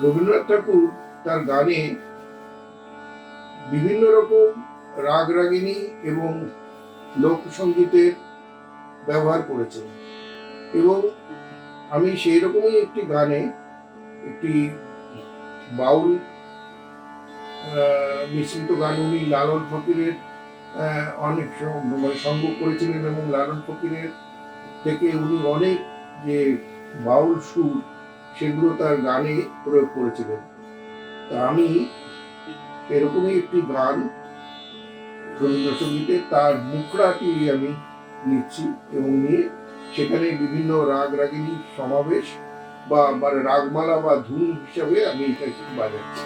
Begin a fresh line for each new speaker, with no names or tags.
রবীন্দ্রনাথ ঠাকুর তার গানে বিভিন্ন রকম রাগ রাগিনী এবং লোকসঙ্গীতের ব্যবহার করেছেন। এবং আমি সেই রকমই একটি গানে একটি বাউল মিশ্রিত গান উনি লালন ফকিরের অনেক মানে সংগ্রহ করেছিলেন এবং লালন ফকিরের থেকে উনি অনেক যে বাউল সুর সেগুলো তার গানে প্রয়োগ করেছিলেন। তা আমি এরকমই একটি গান রবীন্দ্রসঙ্গীতে তার মুখড়াটি আমি নিচ্ছি এবং নিয়ে সেখানে বিভিন্ন রাগ রাগিনী সমাবেশ বা মানে রাগমালা বা ধুন হিসাবে আমি এটা বাজাচ্ছি।